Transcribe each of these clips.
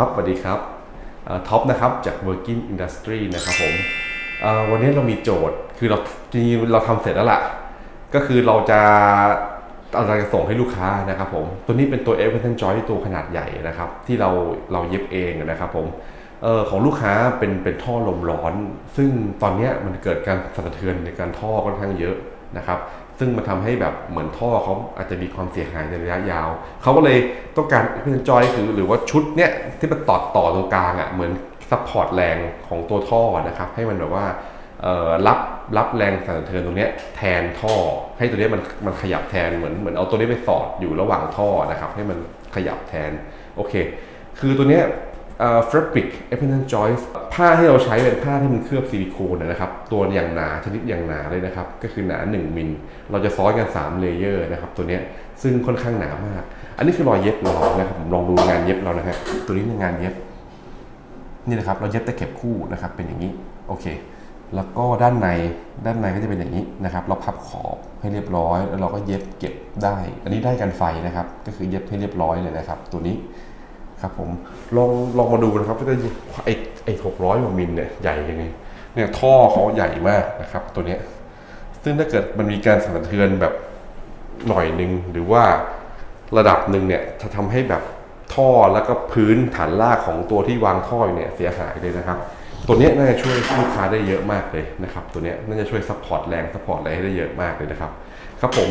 ครับสวัสดีครับท็อปนะครับจาก Working Industry นะครับผมวันนี้เรามีโจทย์คือเราจริงๆเราทำเสร็จแล้วล่ะ ก็คือเราจะเราจะส่งให้ลูกค้านะครับผมตัวนี้เป็นตัว e v e r t o n Joy ตัวขนาดใหญ่นะครับ ที่เราเราเย็บเองนะครับผมออของลูกค้าเป็นเป็นท่อลมร้อน ซึ่งตอนนี้มันเกิดการสั่นสะเทือนในการท่อค่อนข้างเยอะนะครับ ซึ่งมันทำให้แบบเหมือนท่อเขาอาจจะมีความเสียหายในระยะยาว เขาก็เลยต้องการเป็นจอยคือหรือว่าชุดเนี้ยที่มันต่อต่อตรงกลางอะ่ะเหมือนซัพพอร์ตแรงของตัวท่อนะครับให้มันแบบว่ารับรับแรงสั่นสะเทือนตรงเนี้ยแทนท่อ ให้ตัวเนี้ยมันมันขยับแทนเหมือนเหมือนเอาตัวนี้ไปสอดอยู่ระหว่างท่อนะครับให้มันขยับแทนโอเค คือตัวเนี้ยเอ่อ fabric e p i n a n joist ผ้าที่เราใช้เป็นผ้าที่มันเคลือบซิลิโคนนะครับ ตัวอย่างหนาชนิดอย่างหนาเลยนะครับ ก็คือหนา 1 มิล เราจะซ้อนกัน3เลเยอร์นะครับ ตัวนี้ซึ่งค่อนข้างหนามาก อันนี้คือรอยเย็บเรานะครับผมลองดูงานเย็บเรานะฮะตัวนี้คืองานเย็บ นี่นะครับ เราเย็บตะเข็บคู่นะครับ เป็นอย่างนี้โอเค แล้วก็ด้านในด้านในก็จะเป็นอย่างนี้นะครับ เราพับขอบให้เรียบร้อย แล้วเราก็เย็บเก็บได้ อันนี้ได้กันไฟนะครับ ก็คือเย็บให้เรียบร้อยเลยนะครับ ตัวนี้ ครับผมลองลองมาดูนะครับว่าไอไอหกร้อยกว่ามิลเนี่ยใหญ่ยังไงเนี่ยท่อเขาใหญ่มากนะครับ ตัวเนี้ยซึ่งถ้าเกิดมันมีการสั่นสะเทือนแบบหน่อยหนึ่งหรือว่าระดับหนึ่งเนี่ยจะทำให้แบบท่อแล้วก็พื้นฐานลากของตัวที่วางท่ออยู่เนี่ยเสียหายเลยนะครับ ตัวนี้น่าจะช่วยลูกค้าได้เยอะมากเลยนะครับตัวนี้น่าจะช่วยซัพพอร์ตแรงซัพพอร์ตอะไรให้ได้เยอะมากเลยนะครับครับผม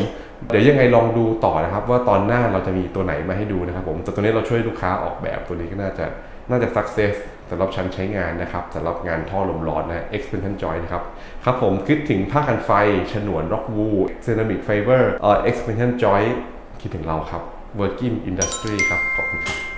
เดี๋ยวยังไงลองดูต่อนะครับ ว่าตอนหน้าเราจะมีตัวไหนมาให้ดูนะครับผมแต่ตัวนี้เราช่วยลูกค้าออกแบบตัวนี้ก็น่าจะน่าจะ success สำหรับชั้นใช้งานนะครับสำหรับงานท่อลมร้อนนะ expansion joint นะครับครับผมคิดถึงผ้ากันไฟ ฉนวน rock wool ceramic fiber เอ่อ expansion joint คิดถึงเราครับ working industry ครับขอบคุณครับ